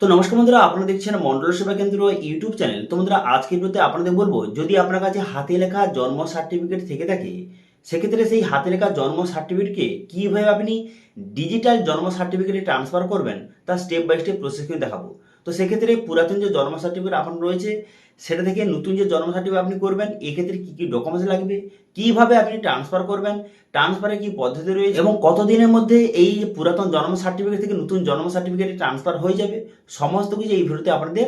তো নমস্কার বন্ধুরা, আপনারা দেখছেন মন্ডল সেবা কেন্দ্র ইউটিউব চ্যানেল। তো বন্ধুরা, আজকের ভিডিওতে আপনাদের বলব, যদি আপনার কাছে হাতে লেখা জন্ম সার্টিফিকেট থেকে থাকে, সেক্ষেত্রে সেই হাতে লেখা জন্ম সার্টিফিকেটকে কীভাবে আপনি ডিজিটাল জন্ম সার্টিফিকেটে ট্রান্সফার করবেন, তা স্টেপ বাই স্টেপ প্রসেস কিন্তু দেখাবো। তো সেক্ষেত্রে পুরাতন যে জন্ম সার্টিফিকেট আপনার রয়েছে সেটা থেকে নতুন যে জন্ম সার্টিফিকেট আপনি করবেন, এক্ষেত্রে কী কী ডকুমেন্টস লাগবে, কীভাবে আপনি ট্রান্সফার করবেন ট্রান্সফারের কী পদ্ধতি রয়েছে এবং কতদিনের মধ্যে এই পুরাতন জন্ম সার্টিফিকেট থেকে নতুন জন্ম সার্টিফিকেটে ট্রান্সফার হয়ে যাবে, সমস্ত কিছু এই ভিডিওতে আপনাদের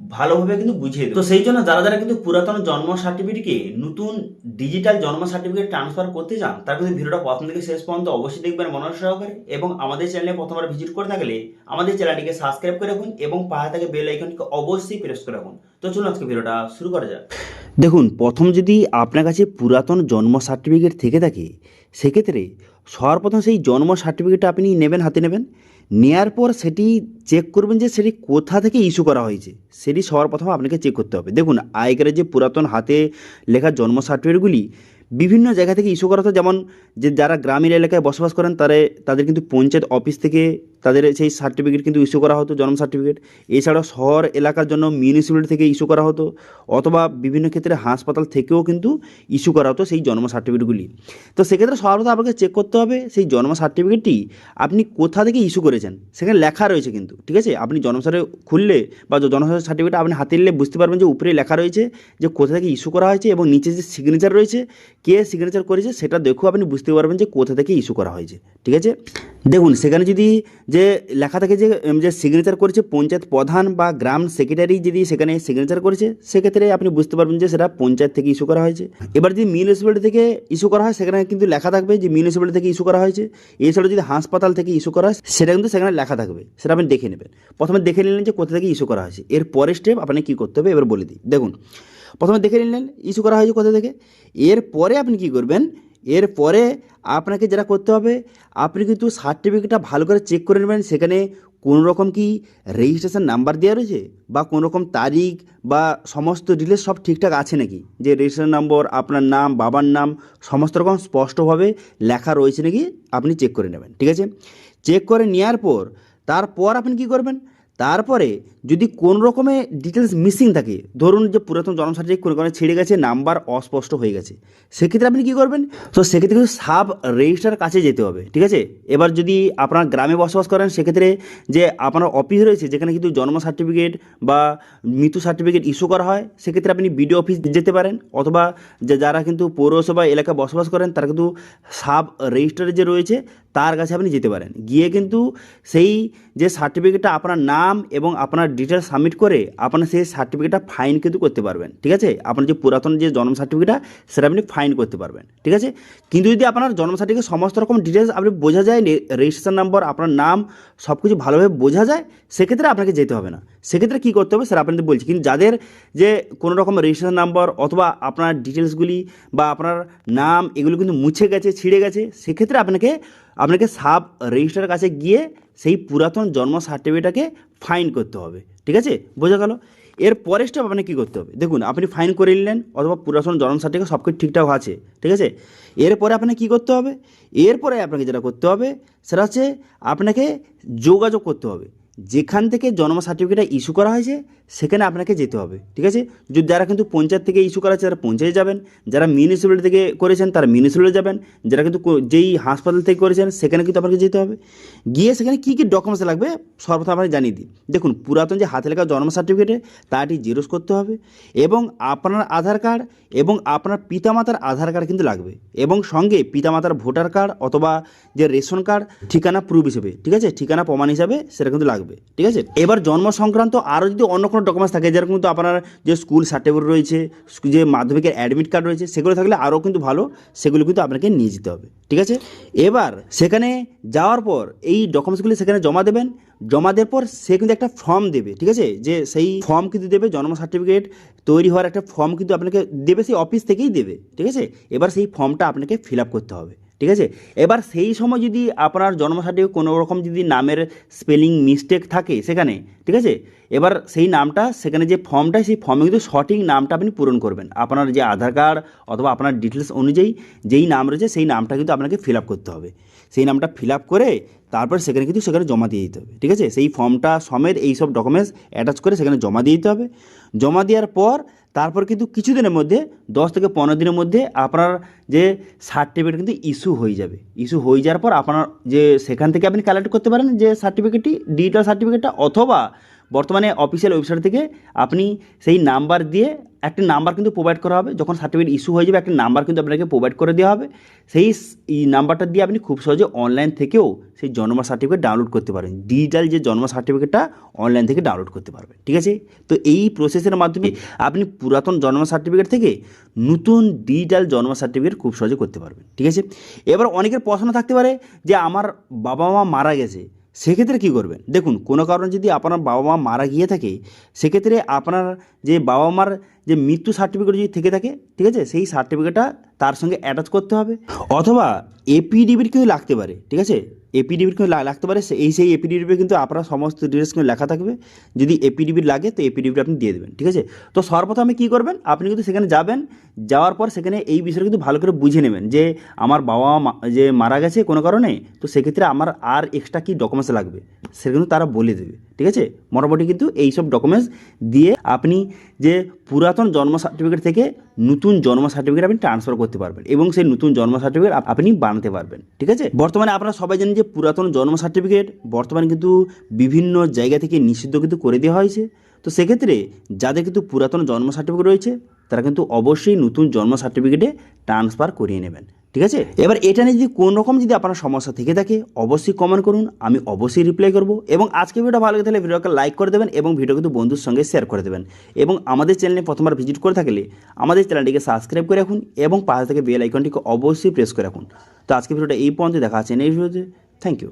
ভালোভাবে কিন্তু বুঝিয়ে তো সেই জন্য যারা যারা কিন্তু পুরাতন জন্ম সার্টিফিকেটকে নতুন ডিজিটাল জন্ম সার্টিফিকেট ট্রান্সফার করতে চান, তারা কিন্তু ভিডিওটা প্রথম থেকে শেষ পর্যন্ত অবশ্যই দেখবেন মনোযোগ সহকারে এবং আমাদের চ্যানেলে প্রথমবার ভিজিট করে থাকলে আমাদের চ্যানেলটিকে সাবস্ক্রাইব করে রাখুন এবং পাশে থেকে বেল আইকনটিকে অবশ্যই প্রেস করে রাখুন। তো চলুন আজকে ভিডিওটা শুরু করা যাক। দেখুন, প্রথম যদি আপনার কাছে পুরাতন জন্ম সার্টিফিকেট থেকে থাকে, সেক্ষেত্রে সর্বপ্রথম সেই জন্ম সার্টিফিকেটটা আপনি নেবেন, হাতে নেবেন। নেয়ার পর সেটি চেক করবেন যে সেটি কোথা থেকে ইস্যু করা হয়েছে। সেটি সবার প্রথমে আপনাকে চেক করতে হবে। দেখুন, আগেকার যে পুরাতন হাতে লেখা জন্ম সার্টিফিকেটগুলি বিভিন্ন জায়গা থেকে ইস্যু করা হতো। যেমন যে যারা গ্রামীণ এলাকায় বসবাস করেন, তারা, তাদের কিন্তু পঞ্চায়েত অফিস থেকে তাদের সেই সার্টিফিকেট কিন্তু ইস্যু করা হতো, জন্ম সার্টিফিকেট এছাড়াও শহর এলাকার জন্য মিউনিসিপ্যালিটি থেকে ইস্যু করা হতো, অথবা বিভিন্ন ক্ষেত্রে হাসপাতাল থেকেও কিন্তু ইস্যু করা হতো সেই জন্ম সার্টিফিকেটগুলি তো সেক্ষেত্রে সর্বদা আপনাকে চেক করতে হবে, সেই জন্ম সার্টিফিকেটটি আপনি কোথা থেকে ইস্যু করেছেন? সেখানে লেখা রয়েছে কিন্তু, ঠিক আছে? আপনি জন্ম সার্টিফিকেট খুললে বা জন্ম সার্টিফিকেট আপনি হাতে নিলে বুঝতে পারবেন যে উপরে লেখা রয়েছে যে কোথা থেকে ইস্যু করা হয়েছে এবং নিচে যে সিগনেচার রয়েছে, কে সিগনেচার করেছে সেটা দেখেও আপনি বুঝতে পারবেন যে কোথা থেকে ইস্যু করা হয়েছে, ঠিক আছে? দেখুন, সেখানে যদি লেখা থাকে যে যে সিগনেচার করেছে পঞ্চায়েত প্রধান বা গ্রাম সেক্রেটারি যদি সেখানে সিগনেচার করেছে, সেক্ষেত্রে আপনি বুঝতে পারবেন যে সেটা পঞ্চায়েত থেকে ইস্যু করা হয়েছে। এবার যদি মিউনিসিপ্যালিটি থেকে ইস্যু করা হয়, সেখানে কিন্তু লেখা থাকবে যে মিউনিসিপ্যালিটি থেকে ইস্যু করা হয়েছে। এছাড়াও যদি হাসপাতাল থেকে ইস্যু করা হয়, সেটা কিন্তু সেখানে লেখা থাকবে। সেটা আপনি দেখে নেবেন। প্রথমে দেখে নিলেন যে কোথা থেকে ইস্যু করা হয়েছে। এর পরের স্টেপ আপনাকে কী করতে হবে, এবার বলে দিই। দেখুন, প্রথমে দেখে নিলেন ইস্যু করা হয়েছে কোথা থেকে। এরপরে আপনি কী করবেন এরপরে আপনাকে যেটা করতে হবে, আপনি কিন্তু সার্টিফিকেটটা ভালো করে চেক করে নেবেন। সেখানে কোনো রকম কি রেজিস্ট্রেশন নাম্বার দেওয়া রয়েছে বা কোনো রকম তারিখ বা সমস্ত ডিটেলস সব ঠিকঠাক আছে নাকি? যে রেজিস্ট্রেশন নম্বর আপনার নাম, বাবার নাম, সমস্ত রকম স্পষ্টভাবে লেখা রয়েছে নাকি আপনি চেক করে নেবেন, ঠিক আছে? চেক করে নেওয়ার পর, তারপর আপনি কি করবেন? তারপরে যদি কোন রকমের ডিটেলস মিসিং থাকে, ধরুন যে পুরাতন জন্ম সার্টিফিকেট কোনো কারণে ছেড়ে গেছে নাম্বার অস্পষ্ট হয়ে গেছে, সেক্ষেত্রে আপনি কী করবেন? তো সেক্ষেত্রে কিন্তু সাব রেজিস্টার কাছে যেতে হবে, ঠিক আছে? এবার যদি আপনার গ্রামে বসবাস করেন, সেক্ষেত্রে যে আপনার অফিস রয়েছে, যেখানে কিন্তু জন্ম সার্টিফিকেট বা মৃত্যু সার্টিফিকেট ইস্যু করা হয়, সেক্ষেত্রে আপনি বিডিও অফিস যেতে পারেন, অথবা যারা কিন্তু পৌরসভা এলাকায় বসবাস করেন, তারা কিন্তু সাব রেজিস্টারে যে রয়েছে তার কাছে আপনি যেতে পারেন। গিয়ে কিন্তু সেই যে সার্টিফিকেটটা আপনার নাম এবং আপনার ডিটেলস সাবমিট করে আপনার সেই সার্টিফিকেটটা ফাইন কিন্তু করতে পারবেন, ঠিক আছে? আপনার যে পুরাতন যে জন্ম সার্টিফিকেটটা সেটা আপনি ফাইন করতে পারবেন, ঠিক আছে? কিন্তু যদি আপনার জন্ম সার্টিফিকেট সমস্ত রকম ডিটেলস আপনি বোঝা যায় রেজিস্ট্রেশন নাম্বার আপনার নাম সব কিছু ভালোভাবে বোঝা যায়, সেক্ষেত্রে আপনাকে যেতে হবে না। সেক্ষেত্রে কী করতে হবে, সেটা আপনাদের বলছি। কিন্তু যাদের যে কোনো রকম রেজিস্ট্রেশন নাম্বার অথবা আপনার ডিটেলসগুলি বা আপনার নাম এগুলো কিন্তু মুছে গেছে, ছিঁড়ে গেছে, সেক্ষেত্রে আপনাকে আপনাকে সাব রেজিস্ট্রার কাছে গিয়ে সেই পুরাতন জন্ম সার্টিফিকেটটাকে ফাইন করতে হবে, ঠিক আছে? বোঝা গেল? এর পরের স্টেপ আপনাকে কী করতে হবে? দেখুন, আপনি ফাইন করে নিলেন, অথবা পুরাতন জন্ম সার্টিফিকেট সব কিছু ঠিকঠাক আছে, ঠিক আছে? এরপরে আপনাকে কী করতে হবে? এরপরে আপনাকে যেটা করতে হবে, সেটা হচ্ছে আপনাকে যোগাযোগ করতে হবে। যেখান থেকে জন্ম সার্টিফিকেটটা ইস্যু করা হয়েছে, সেখানে আপনাকে যেতে হবে, ঠিক আছে? যদি যারা কিন্তু পঞ্চায়েত থেকে ইস্যু করা আছে তারা পঞ্চায়েতে যাবেন। যারা মিউনিসিপ্যালিটি থেকে করেছেন, তারা মিউনিসিপ্যালিটি যাবেন। যারা কিন্তু যেই হাসপাতাল থেকে করেছেন, সেখানে কিন্তু আপনাকে যেতে হবে। গিয়ে সেখানে কী কী ডকুমেন্টস লাগবে, সর্বপ্রথম আপনাকে জানিয়ে দিই। দেখুন, পুরাতন যে হাতে লেখা জন্ম সার্টিফিকেটে তাটি জেরক্স করতে হবে এবং আপনার আধার কার্ড এবং আপনার পিতামাতার আধার কার্ড কিন্তু লাগবে এবং সঙ্গে পিতামাতার ভোটার কার্ড অথবা যে রেশন কার্ড, ঠিকানা প্রুফ হিসেবে, ঠিক আছে? ঠিকানা প্রমাণ হিসাবে সেটা কিন্তু লাগবে। ঠিক আছে? এবার জন্ম সংক্রান্ত আরও যদি অন্য কোনো ডকুমেন্টস থাকে, যেরকম কিন্তু আপনার যে স্কুল সার্টিফিকেট রয়েছে যে মাধ্যমিকের অ্যাডমিট কার্ড রয়েছে, সেগুলো থাকলে আরও কিন্তু ভালো, সেগুলো কিন্তু আপনাকে নিয়ে যেতে হবে, ঠিক আছে? এবার সেখানে যাওয়ার পর এই ডকুমেন্টসগুলি সেখানে জমা দেবেন, জমা দেওয়ার পর সে কিন্তু একটা ফর্ম দেবে, ঠিক আছে? যে সেই ফর্ম কিন্তু দেবে, জন্ম সার্টিফিকেট তৈরি হওয়ার একটা ফর্ম কিন্তু আপনাকে দেবে, সেই অফিস থেকেই দেবে, ঠিক আছে? এবার সেই ফর্মটা আপনাকে ফিল আপ করতে হবে। ঠিক আছে? এবার সেই সময় যদি আপনার জন্ম সার্টিফিকেট কোনোরকম যদি নামের স্পেলিং মিস্টেক থাকে সেখানে, ঠিক আছে? এবার সেই নামটা, সেখানে যে ফর্মটা, সেই ফর্মে কিন্তু সঠিক নামটা আপনি পূরণ করবেন। আপনার যে আধার কার্ড অথবা আপনার ডিটেলস অনুযায়ী যেই নাম রয়েছে, সেই নামটা কিন্তু আপনাকে ফিল আপ করতে হবে। সেই নামটা ফিল আপ করে তারপর সেখানে কিন্তু সেখানে জমা দিয়ে দিতে হবে, ঠিক আছে? সেই ফর্মটা সমেত এই সব ডকুমেন্টস অ্যাটাচ করে সেখানে জমা দিয়ে দিতে হবে। জমা দেওয়ার পর তারপর কিন্তু কিছুদিনের মধ্যে, দশ থেকে পনেরো দিনের মধ্যে আপনার যে সার্টিফিকেট কিন্তু ইস্যু হয়ে যাবে। ইস্যু হয়ে যাওয়ার পর আপনার যে, সেখান থেকে আপনি কালেক্ট করতে পারেন যে সার্টিফিকেটটি ডিজিটাল সার্টিফিকেটটা অথবা বর্তমানে অফিসিয়াল ওয়েবসাইট থেকে আপনি সেই নাম্বার দিয়ে একটি নাম্বার কিন্তু প্রোভাইড করা হবে। যখন সার্টিফিকেট ইস্যু হয়ে যাবে, একটি নাম্বার কিন্তু আপনাকে প্রোভাইড করে দেওয়া হবে। সেই নাম্বারটা দিয়ে আপনি খুব সহজে অনলাইন থেকেও সেই জন্ম সার্টিফিকেট ডাউনলোড করতে পারেন ডিজিটাল যে জন্ম সার্টিফিকেটটা অনলাইন থেকে ডাউনলোড করতে পারবেন। ঠিক আছে? তো এই প্রসেসের মাধ্যমে আপনি পুরাতন জন্ম সার্টিফিকেট থেকে নতুন ডিজিটাল জন্ম সার্টিফিকেট খুব সহজে করতে পারবেন। ঠিক আছে? এবার অনেকের প্রশ্ন থাকতে পারে যে, আমার বাবা মা মারা গেছে। সেক্ষেত্রে কী করবেন? দেখুন, কোনো কারণে যদি আপনার বাবা মা মারা গিয়ে থাকে, সেক্ষেত্রে আপনার যে বাবা মার যে মৃত্যু সার্টিফিকেট যদি থেকে থাকে, ঠিক আছে? সেই সার্টিফিকেটটা তার সঙ্গে অ্যাটাচ করতে হবে। অথবা এপিডিবির কিন্তু লাগতে পারে, ঠিক আছে? এপিডিবির কিন্তু লাগতে পারে। এই সেই এপিডিবি কিন্তু আপনার সমস্ত ডিটেলস কিন্তু লেখা থাকবে। যদি এপিডিবির লাগে, তো এপিডিবি আপনি দিয়ে দেবেন, ঠিক আছে? তো সর্বপ্রথমে কী করবেন? আপনি কিন্তু সেখানে যাবেন, যাওয়ার পর সেখানে এই বিষয়টা কিন্তু ভালো করে বুঝে নেবেন যে আমার বাবা মা, যে মারা গেছে কোনো কারণে, তো সেক্ষেত্রে আমার আর এক্সট্রা কী ডকুমেন্টস লাগবে? সেটা কিন্তু তারা বলে দেবে। ঠিক আছে? মোটামুটি কিন্তু এই সব ডকুমেন্টস দিয়ে আপনি যে পুরাতন জন্ম সার্টিফিকেট থেকে নতুন জন্ম সার্টিফিকেট আপনি ট্রান্সফার করতে পারবেন এবং সেই নতুন জন্ম সার্টিফিকেট আপনি বানাতে পারবেন, ঠিক আছে? বর্তমানে আপনারা সবাই জানেন যে পুরাতন জন্ম সার্টিফিকেট বর্তমানে কিন্তু বিভিন্ন জায়গা থেকে নিষিদ্ধ কিন্তু করে দেওয়া হয়েছে। তো সেক্ষেত্রে যাদের কিন্তু পুরাতন জন্ম সার্টিফিকেট রয়েছে তারা কিন্তু অবশ্যই নতুন জন্ম সার্টিফিকেটে ট্রান্সফার করিয়ে নেবেন, ঠিক আছে? এবার এটা নিয়ে যদি কোনো রকম যদি আপনার সমস্যা থেকে থাকে, অবশ্যই কমেন্ট করুন, আমি অবশ্যই রিপ্লাই করব এবং আজকে ভিডিওটা ভালো লাগে তাহলে ভিডিওকে লাইক করে দেবেন এবং ভিডিও কিন্তু বন্ধুর সঙ্গে শেয়ার করে দেবেন এবং আমাদের চ্যানেলে প্রথমবার ভিজিট করে থাকলে আমাদের চ্যানেলটিকে সাবস্ক্রাইব করে রাখুন এবং পাশে থেকে বেল আইকনটিকে অবশ্যই প্রেস করে রাখুন। তো আজকে ভিডিওটা এই পর্যন্ত দেখা আছে এই ভিডিওতে থ্যাংক ইউ